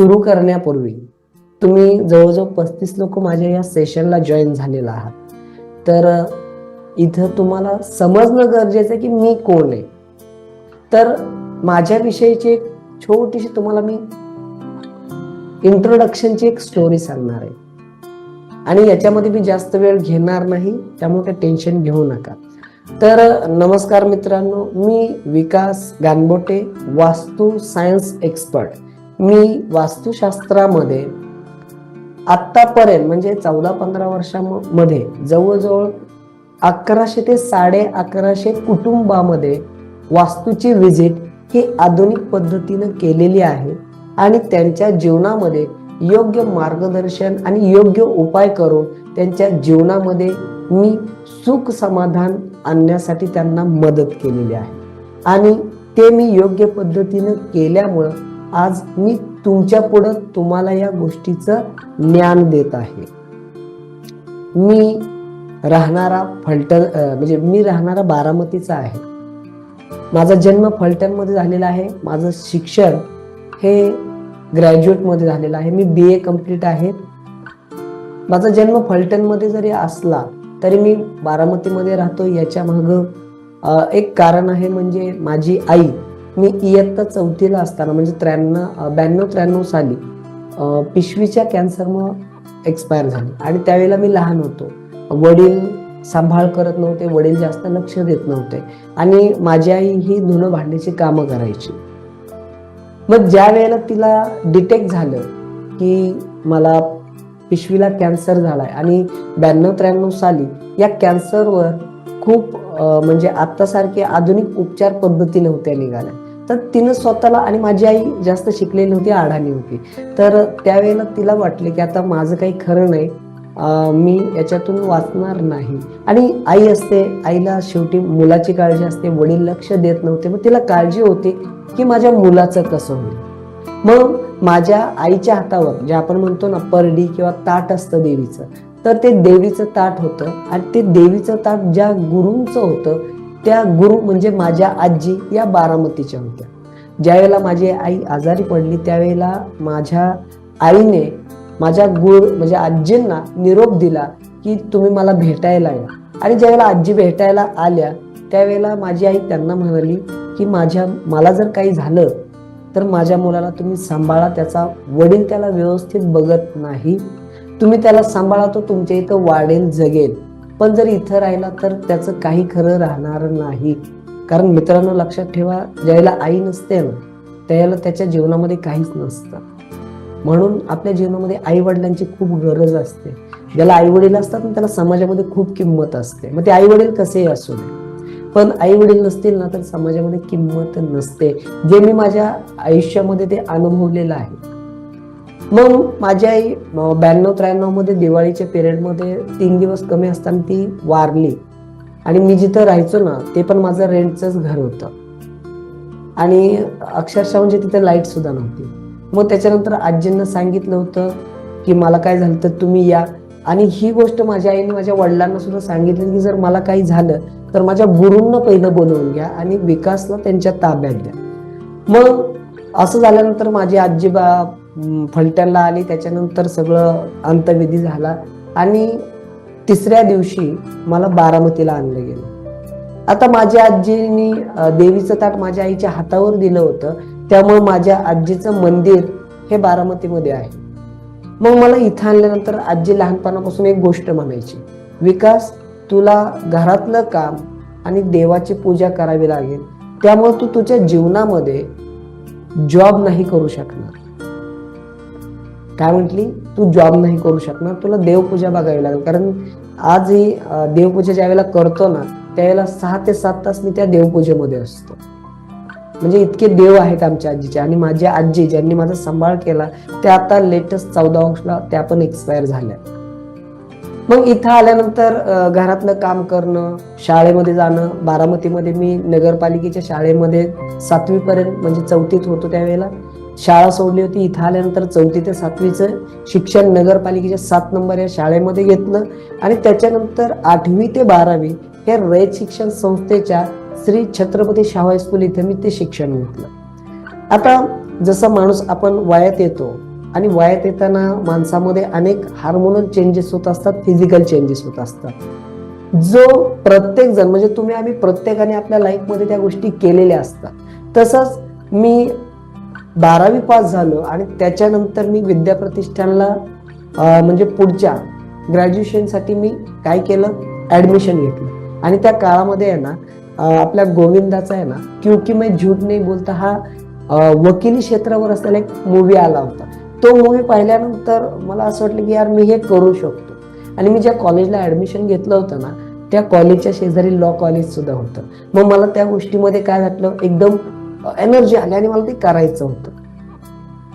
सुरू करण्यापूर्वी तुम्ही जवळजवळ पस्तीस लोक माझ्या या सेशनला जॉईन झालेला आहात. तर इथं तुम्हाला समजणं गरजेचं आहे की मी कोण आहे. तर माझ्याविषयीची एक छोटीशी तुम्हाला मी इंट्रोडक्शनची एक स्टोरी सांगणार आहे. आणि याच्यामध्ये मी जास्त वेळ घेणार नाही त्यामुळे काही टेन्शन घेऊ नका. तर नमस्कार मित्रांनो मी विकास गानबोटे वास्तू सायन्स एक्सपर्ट मी वास्तुशास्त्रामध्ये आत्तापर्यंत म्हणजे चौदा पंधरा वर्षामध्ये जवळजवळ अकराशे ते साडे अकराशे कुटुंबामध्ये वास्तूची व्हिजिट ही आधुनिक पद्धतीनं केलेली आहे आणि त्यांच्या जीवनामध्ये योग्य मार्गदर्शन आणि योग्य उपाय करून त्यांच्या जीवनामध्ये मी सुख समाधान आणण्यासाठी त्यांना मदत केलेली आहे. आणि ते मी योग्य पद्धतीनं केल्यामुळं आज मी तुमच्या पुढं तुम्हाला या गोष्टीचं ज्ञान देत आहे. मी राहणारा फलटण म्हणजे मी राहणारा बारामतीचा आहे. माझा जन्म फलटणमध्ये झालेला आहे. माझं शिक्षण हे ग्रॅज्युएटमध्ये झालेलं आहे. मी बी ए कंप्लीट आहे. माझा जन्म फलटणमध्ये जरी असला तरी मी बारामतीमध्ये राहतो. याच्या मागं एक कारण आहे म्हणजे माझी आई मी इयत्ता चौथीला असताना म्हणजे त्र्याण्णव ब्याण्णव त्र्याण्णव साली पिशवीच्या कॅन्सरमुळं एक्सपायर झाली. आणि त्यावेळेला मी लहान होतो. वडील सांभाळ करत नव्हते वडील जास्त लक्ष देत नव्हते. आणि माझी आई ही धुणं भांडण्याची कामं करायची. मग ज्या वेळेला तिला डिटेक्ट झालं की मला पिशवीला कॅन्सर झालाय आणि ब्याण्णव त्र्याण्णव साली या कॅन्सरवर खूप म्हणजे आत्तासारखे आधुनिक उपचार पद्धती नव्हत्या निघाल्या. तर तिनं स्वतःला आणि माझी आई जास्त शिकलेली होती अडाणी होती. तर त्यावेळेला तिला वाटले की आता माझं काही खरं नाही. मी याच्यातून वाचणार नाही. आणि आई असते आईला शेवटी मुलाची काळजी असते वडील लक्ष देत नव्हते. मग तिला काळजी होती की माझ्या मुलाचं कसं होईल. मग माझ्या आईच्या हातावर जे आपण म्हणतो ना परडी किंवा ताट असतं देवीचं तर ते देवीचं ताट होतं. आणि ते देवीचं ताट ज्या गुरूंचं होतं त्या गुरु म्हणजे माझ्या आजी या बारामतीच्या होत्या. ज्यावेळेला माझी आई आजारी पडली त्यावेळेला माझ्या आईने माझ्या गुरु म्हणजे आजींना निरोप दिला की तुम्ही मला भेटायला या. आणि ज्यावेळेला आजी भेटायला आल्या त्यावेळेला माझी आई त्यांना म्हणाली की माझ्या मला जर काही झालं तर माझ्या मुलाला तुम्ही सांभाळा त्याचा वडील त्याला व्यवस्थित बघत नाही. तुम्ही त्याला सांभाळा तो तुमच्या इथं वाढेल जगेल. पण जर इथं राहिला तर त्याचं काही खरं राहणार नाही. कारण मित्रांनो लक्षात ठेवा ज्याला आई नसते ना त्याला त्याच्या जीवनामध्ये काहीच नसतं. म्हणून आपल्या जीवनामध्ये आई वडिलांची खूप गरज असते. ज्याला आई वडील असतात ना त्याला समाजामध्ये खूप किंमत असते. मग ते आई वडील कसेही असू नये पण आई वडील नसतील ना तर समाजामध्ये किंमत नसते. जे मी माझ्या आयुष्यामध्ये ते अनुभवलेलं आहे. मग माझी आई ब्याण्णव त्र्याण्णवमध्ये दिवाळीच्या पिरियडमध्ये तीन दिवस कमी असताना ती वारली. आणि मी जिथं राहायचो ना ते पण माझं रेंटचंच घर होतं. आणि अक्षरशः म्हणजे तिथे लाइट सुद्धा नव्हती. मग त्याच्यानंतर आजींना सांगितलं होतं की मला काय झालं तर तुम्ही या. आणि ही गोष्ट माझ्या आईने माझ्या वडिलांना सुद्धा सांगितली की जर मला काही झालं तर माझ्या गुरूंना पहिलं बोलवून घ्या आणि विकासला त्यांच्या ताब्यात द्या. मग असं झाल्यानंतर माझी आजी बा फलटणला आली त्याच्यानंतर सगळं अंतविधी झाला. आणि तिसऱ्या दिवशी मला बारामतीला आणलं गेलं. आता माझ्या आजीनी देवीचं ताट माझ्या आईच्या हातावर दिलं होतं. त्यामुळे माझ्या आजीचं मंदिर हे बारामतीमध्ये आहे. मग मला इथं आणल्यानंतर आजी लहानपणापासून एक गोष्ट म्हणायची. विकास तुला घरातलं काम आणि देवाची पूजा करावी लागेल. त्यामुळे तू तुझ्या जीवनामध्ये जॉब नाही करू शकणार. काय म्हटली तू जॉब नाही करू शकणार तुला देवपूजा बघावी लागेल. कारण आज ही देवपूजा ज्या वेळेला करतो ना त्यावेळेला सहा ते सात तास मी त्या देवपूजेमध्ये असतो. म्हणजे इतके देव आहेत आमच्या आजीचे आणि माझ्या आजी ज्यांनी माझा सांभाळ केला त्या आता लेटेस्ट चौदा ऑगस्टला त्या पण एक्सपायर झाल्या. मग इथं आल्यानंतर घरातलं काम करणं शाळेमध्ये जाणं बारामतीमध्ये मी नगरपालिकेच्या शाळेमध्ये सातवीपर्यंत म्हणजे चौथीत होतो त्यावेळेला शाळा सोडली होती. इथं आल्यानंतर चौथी ते सातवीचं शिक्षण नगरपालिकेच्या सात नंबर या शाळेमध्ये घेतलं. आणि त्याच्यानंतर आठवी ते बारावी हे रयत शिक्षण संस्थेच्या श्री छत्रपती शाहू हायस्कूल इथे मी ते शिक्षण घेतलं. आता जसं माणूस आपण वयात येतो आणि वयात येताना माणसामध्ये अनेक हार्मोनल चेंजेस होत असतात फिजिकल चेंजेस होत असतात. जो प्रत्येक जण म्हणजे तुम्ही आम्ही प्रत्येकाने आपल्या लाईफमध्ये त्या गोष्टी केलेल्या असतात. तसंच मी बारावी पास झालो आणि त्याच्यानंतर मी विद्याप्रतिष्ठानला म्हणजे पुढच्या ग्रॅज्युएशनसाठी मी काय केलं? ॲडमिशन घेतलं. आणि त्या काळामध्ये आहे ना आपल्या गोविंदाचा आहे ना क्युकी मैं झूट नाही बोलता हा वकिली क्षेत्रावर असलेला एक मूवी आला होता. तो मूवी पाहिल्यानंतर मला असं वाटलं की यार मी हे करू शकतो. आणि मी ज्या कॉलेजला ॲडमिशन घेतलं होतं ना त्या कॉलेजच्या शेजारी लॉ कॉलेज सुद्धा होतं. मग मला त्या गोष्टीमध्ये काय वाटलं? एकदम एनर्जी आली आणि मला ते करायचं होतं.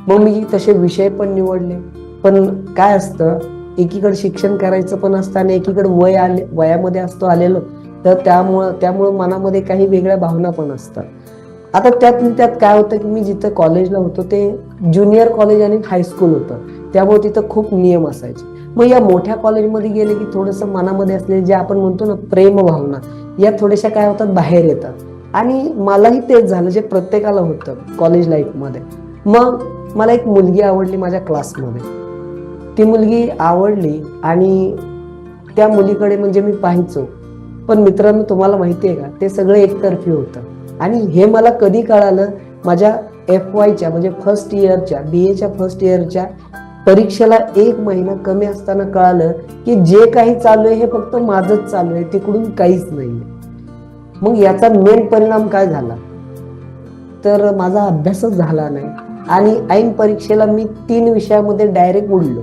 मग मी तसे विषय पण निवडले. पण काय असतं एकीकडे शिक्षण करायचं पण असतं आणि एकीकडे वय आले वयामध्ये असतो आलेलो. तर त्यामुळं त्यामुळं मनामध्ये काही वेगळ्या भावना पण असतात. आता त्यात त्यात काय होतं की मी जिथं कॉलेजला होतो ते ज्युनियर कॉलेज आणि हायस्कूल होतं. त्यामुळे तिथं खूप नियम असायचे. मग या मोठ्या कॉलेजमध्ये गेले की थोडंसं मनामध्ये असलेले जे आपण म्हणतो ना प्रेम भावना या थोड्याशा काय होतात बाहेर येतात. आणि मलाही तेच झालं जे प्रत्येकाला होतं कॉलेज लाईफमध्ये मग मला एक मुलगी आवडली माझ्या क्लासमध्ये ती मुलगी आवडली आणि त्या मुलीकडे म्हणजे मी पाहायचो. पण मित्रांनो तुम्हाला माहिती आहे का ते सगळं एकतर्फी होतं. आणि हे मला कधी कळालं? माझ्या एफ वायच्या म्हणजे फर्स्ट इयरच्या बी एच्या फर्स्ट इयरच्या परीक्षेला एक महिना कमी असताना कळालं की जे काही चालू आहे हे फक्त माझंच चालू आहे तिकडून काहीच नाही मग याचा मेन परिणाम काय झाला? तर माझा अभ्यासच झाला नाही. आणि ऐन परीक्षेला मी तीन विषयामध्ये डायरेक्ट उडलो.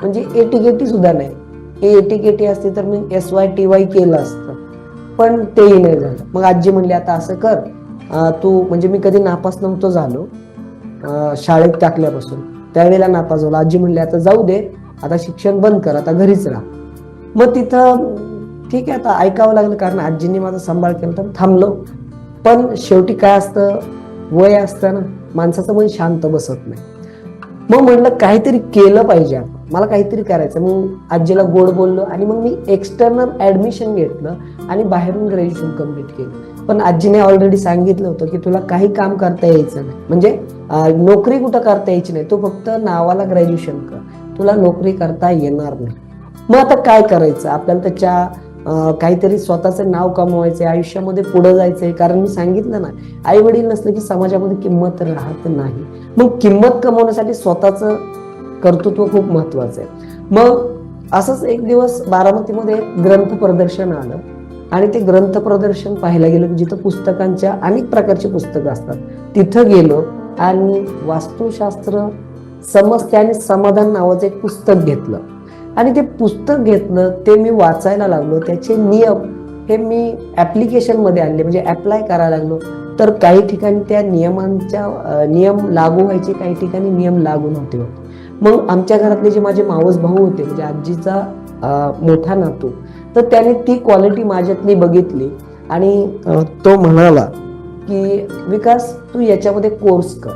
म्हणजे एटीकेटी सुद्धा नाही. हे एटीकेटी असते तर मी एस वाय टी वाय केलं असतं. पण तेही नाही झालं. मग आजी म्हणली आता असं कर. तू म्हणजे मी कधी नापास नव्हतो झालो. शाळेत टाकल्यापासून. त्यावेळेला नापास झालो. आजी म्हणली आता जाऊ दे. आता शिक्षण बंद कर. आता घरीच राहा. मग तिथं ठीक आहे आता ऐकावं लागलं कारण आजीने माझा सांभाळ केला तर थांबलो. पण शेवटी काय असतं वय असतं ना माणसाचं मन शांत बसत नाही. मग म्हटलं काहीतरी केलं पाहिजे मला काहीतरी करायचं मग आजीला गोड बोललो आणि मग मी एक्सटर्नल ऍडमिशन घेतलं आणि बाहेरून ग्रॅज्युएशन कंप्लीट केलं. पण आजीने ऑलरेडी सांगितलं होतं की तुला काही काम करता यायचं नाही. म्हणजे नोकरी कुठं करता यायची नाही. तू फक्त नावाला ग्रॅज्युएशन कर. तुला नोकरी करता येणार नाही. मग आता काय करायचं? आपल्याला त्याच्या काहीतरी स्वतःचं नाव कमवायचंय आयुष्यामध्ये पुढे जायचंय. कारण मी सांगितलं ना आई वडील नसलं की समाजामध्ये किंमत राहत नाही. मग किंमत कमवण्यासाठी स्वतःचं कर्तृत्व खूप महत्वाचं आहे मग असंच एक दिवस बारामतीमध्ये ग्रंथ प्रदर्शन आलं. आणि ते ग्रंथ प्रदर्शन पाहायला गेलं की जिथं पुस्तकांच्या अनेक प्रकारची पुस्तकं असतात. तिथं गेलो आणि वास्तुशास्त्र समस्या आणि समाधान नावाचं एक पुस्तक घेतलं. आणि ते पुस्तक घेतलं ते मी वाचायला लागलो. त्याचे नियम हे मी ॲप्लिकेशनमध्ये आणले म्हणजे ॲप्लाय करायला लागलो. तर काही ठिकाणी त्या नियमांच्या नियम लागू व्हायचे काही ठिकाणी नियम लागू नव्हते. होत मग आमच्या घरातले जे माझे मावस भाऊ होते म्हणजे आजीचा मोठा नातू तर त्याने ती क्वालिटी माझ्यातली बघितली. आणि तो म्हणाला की विकास तू याच्यामध्ये कोर्स कर.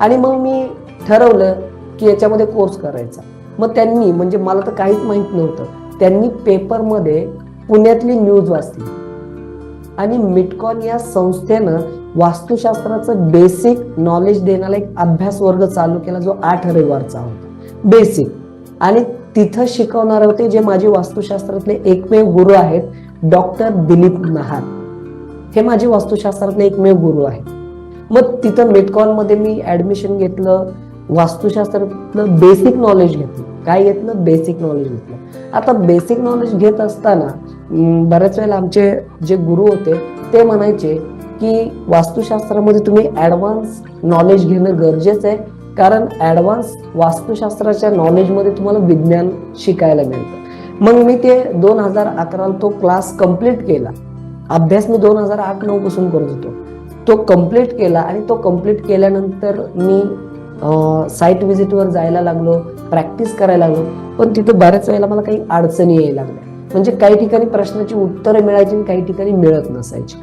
आणि मग मी ठरवलं की याच्यामध्ये कोर्स करायचा. मग त्यांनी म्हणजे मला तर काहीच माहीत नव्हतं त्यांनी पेपरमध्ये पुण्यातली न्यूज वाचली. आणि मिटकॉन या संस्थेनं वास्तुशास्त्राचं बेसिक नॉलेज देणारा एक अभ्यास वर्ग चालू केला जो आठ रविवारचा होता. बेसिक. आणि तिथं शिकवणारे होते जे माझे वास्तुशास्त्रातले एकमेव गुरु आहेत डॉक्टर दिलीप नहार. हे माझे वास्तुशास्त्रातले एकमेव गुरु आहेत. मग तिथं मेटकॉनमध्ये मी ऍडमिशन घेतलं वास्तुशास्त्रातलं बेसिक नॉलेज घेतलं. काय घेतलं? बेसिक नॉलेज घेतलं. आता बेसिक नॉलेज घेत असताना बऱ्याच वेळेला आमचे जे गुरु होते ते म्हणायचे की वास्तुशास्त्रामध्ये तुम्ही ऍडव्हान्स नॉलेज घेणं गरजेचं आहे कारण ऍडव्हान्स वास्तुशास्त्राच्या नॉलेजमध्ये तुम्हाला विज्ञान शिकायला मिळतं. मग मी ते दोन हजार अकराला तो क्लास कंप्लीट केला. अभ्यास मी दोन हजार आठ नऊ पासून करत होतो. तो कंप्लीट केला आणि तो कंप्लीट केल्यानंतर मी साईट व्हिजिटवर जायला लागलो प्रॅक्टिस करायला लागलो पण तिथं बऱ्याच वेळेला मला काही अडचणी यायला लागल्या. म्हणजे काही ठिकाणी प्रश्नाची उत्तरं मिळायची आणि काही ठिकाणी मिळत नसायची.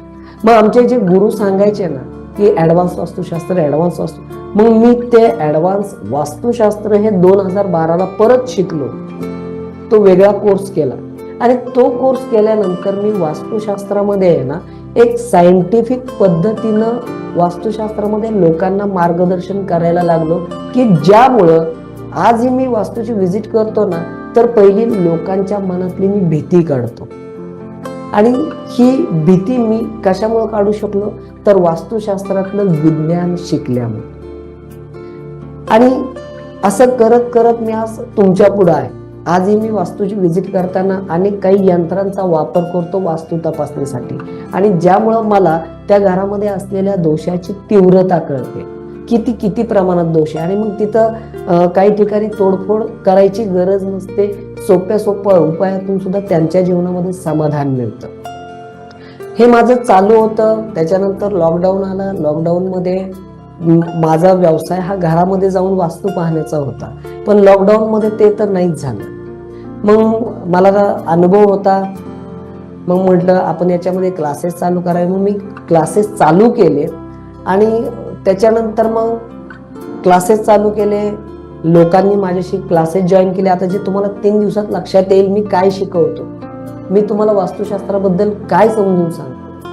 मग आमचे जे गुरु सांगायचे ना की ऍडव्हान्स वास्तुशास्त्र ॲडव्हान्स वास्तू मग मी ते ऍडव्हान्स वास्तुशास्त्र हे दोन हजार बाराला परत शिकलो. तो वेगळा कोर्स केला. आणि तो कोर्स केल्यानंतर मी वास्तुशास्त्रामध्ये आहे ना एक सायंटिफिक पद्धतीनं वास्तुशास्त्रामध्ये लोकांना मार्गदर्शन करायला लागलो की ज्यामुळं आजही मी वास्तूची व्हिजिट करतो ना तर पहिली लोकांच्या मनातली मी भीती काढतो. आणि ही भीती मी कशामुळे काढू शकलो? तर वास्तुशास्त्रातलं विज्ञान शिकल्यामुळे. आणि असं करत करत मी आज तुमच्यापुढे आहे. आजही मी वास्तूची व्हिजिट करताना अनेक काही यंत्रांचा वापर करतो वास्तू तपासणीसाठी. आणि ज्यामुळं मला त्या घरामध्ये असलेल्या दोषाची तीव्रता कळते. किती किती प्रमाणात दोष आहे. आणि मग तिथं काही ठिकाणी तोडफोड करायची गरज नसते. सोप्या सोप्या उपायातून सुद्धा त्यांच्या जीवनामध्ये समाधान मिळतं. हे माझं चालू होतं. त्याच्यानंतर लॉकडाऊन आला. लॉकडाऊनमध्ये माझा व्यवसाय हा घरामध्ये जाऊन वास्तू पाहण्याचा होता. पण लॉकडाऊनमध्ये ते तर नाहीच झालं. मग मला अनुभव होता. मग म्हटलं आपण याच्यामध्ये क्लासेस चालू करावे. मग मी क्लासेस चालू केले. आणि त्याच्यानंतर मग क्लासेस चालू केले. लोकांनी माझ्याशी क्लासेस जॉईन केले. आता जे तुम्हाला तीन दिवसात लक्षात येईल मी काय शिकवतो. मी तुम्हाला वास्तुशास्त्राबद्दल काय समजून सांगतो.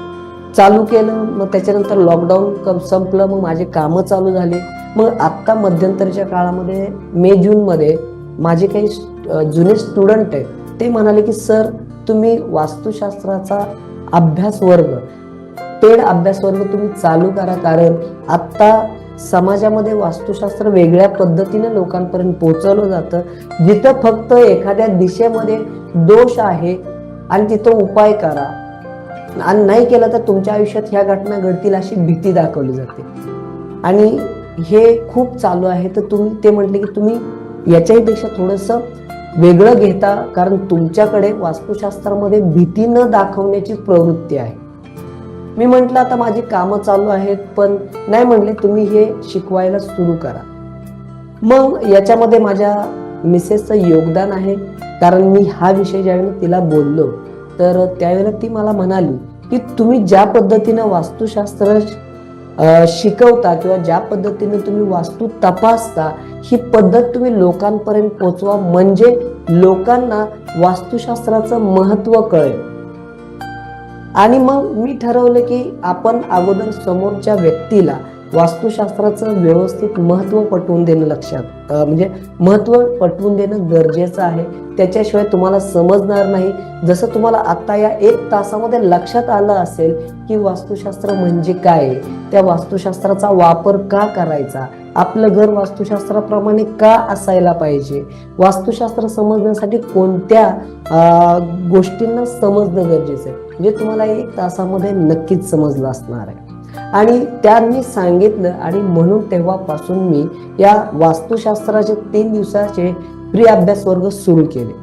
चालू केलं. मग त्याच्यानंतर लॉकडाऊन संपलं. मग माझे कामं चालू झाले. मग आत्ता मध्यंतरीच्या काळामध्ये मे जूनमध्ये माझे काही जुने स्टुडंट आहेत ते म्हणाले की सर तुम्ही वास्तुशास्त्राचा अभ्यास वर्ग पेड अभ्यास वर्ग तुम्ही चालू करा कारण आत्ता समाजामध्ये वास्तुशास्त्र वेगळ्या पद्धतीने लोकांपर्यंत पोहोचवलं जातं. जिथं फक्त एखाद्या दिशेमध्ये दोष आहे आणि तिथं उपाय करा. आणि नाही केलं तर तुमच्या आयुष्यात ह्या घटना घडतील अशी भीती दाखवली जाते. आणि हे खूप चालू आहे. तर तुम्ही ते म्हटले की तुम्ही याच्याही पेक्षा थोडंसं वेगळं घेता कारण तुमच्याकडे वास्तुशास्त्रामध्ये भीती न दाखवण्याची प्रवृत्ती आहे. मी म्हटलं आता माझी कामं चालू आहेत पण नाही म्हणले तुम्ही हे शिकवायला सुरू करा. मग याच्यामध्ये माझ्या मिसेसचं योगदान आहे कारण मी हा विषय ज्यावेळेला तिला बोललो तर त्यावेळेला ती मला म्हणाली की तुम्ही ज्या पद्धतीनं वास्तुशास्त्र शिकवता किंवा ज्या पद्धतीने तुम्ही वास्तू तपासता ही पद्धत तुम्ही लोकांपर्यंत पोचवा म्हणजे लोकांना वास्तुशास्त्राचं महत्त्व कळेल. आणि मग मी ठरवलं की आपण अगोदर समोरच्या व्यक्तीला वास्तुशास्त्राचं व्यवस्थित महत्त्व पटवून देणं लक्षात म्हणजे महत्त्व पटवून देणं गरजेचं आहे. त्याच्याशिवाय तुम्हाला समजणार नाही. जसं तुम्हाला आता या एक तासामध्ये लक्षात आलं असेल की वास्तुशास्त्र म्हणजे काय त्या वास्तुशास्त्राचा वापर का करायचा? आपलं घर वास्तुशास्त्राप्रमाणे का असायला पाहिजे? वास्तुशास्त्र समजण्यासाठी कोणत्या गोष्टींना समजणं गरजेचं आहे? म्हणजे तुम्हाला एक तासामध्ये नक्कीच समजलं असणार आहे. आणि त्यांनी सांगितलं आणि म्हणून तेव्हापासून मी या वास्तुशास्त्राचे तीन दिवसाचे प्री अभ्यास वर्ग सुरू केले.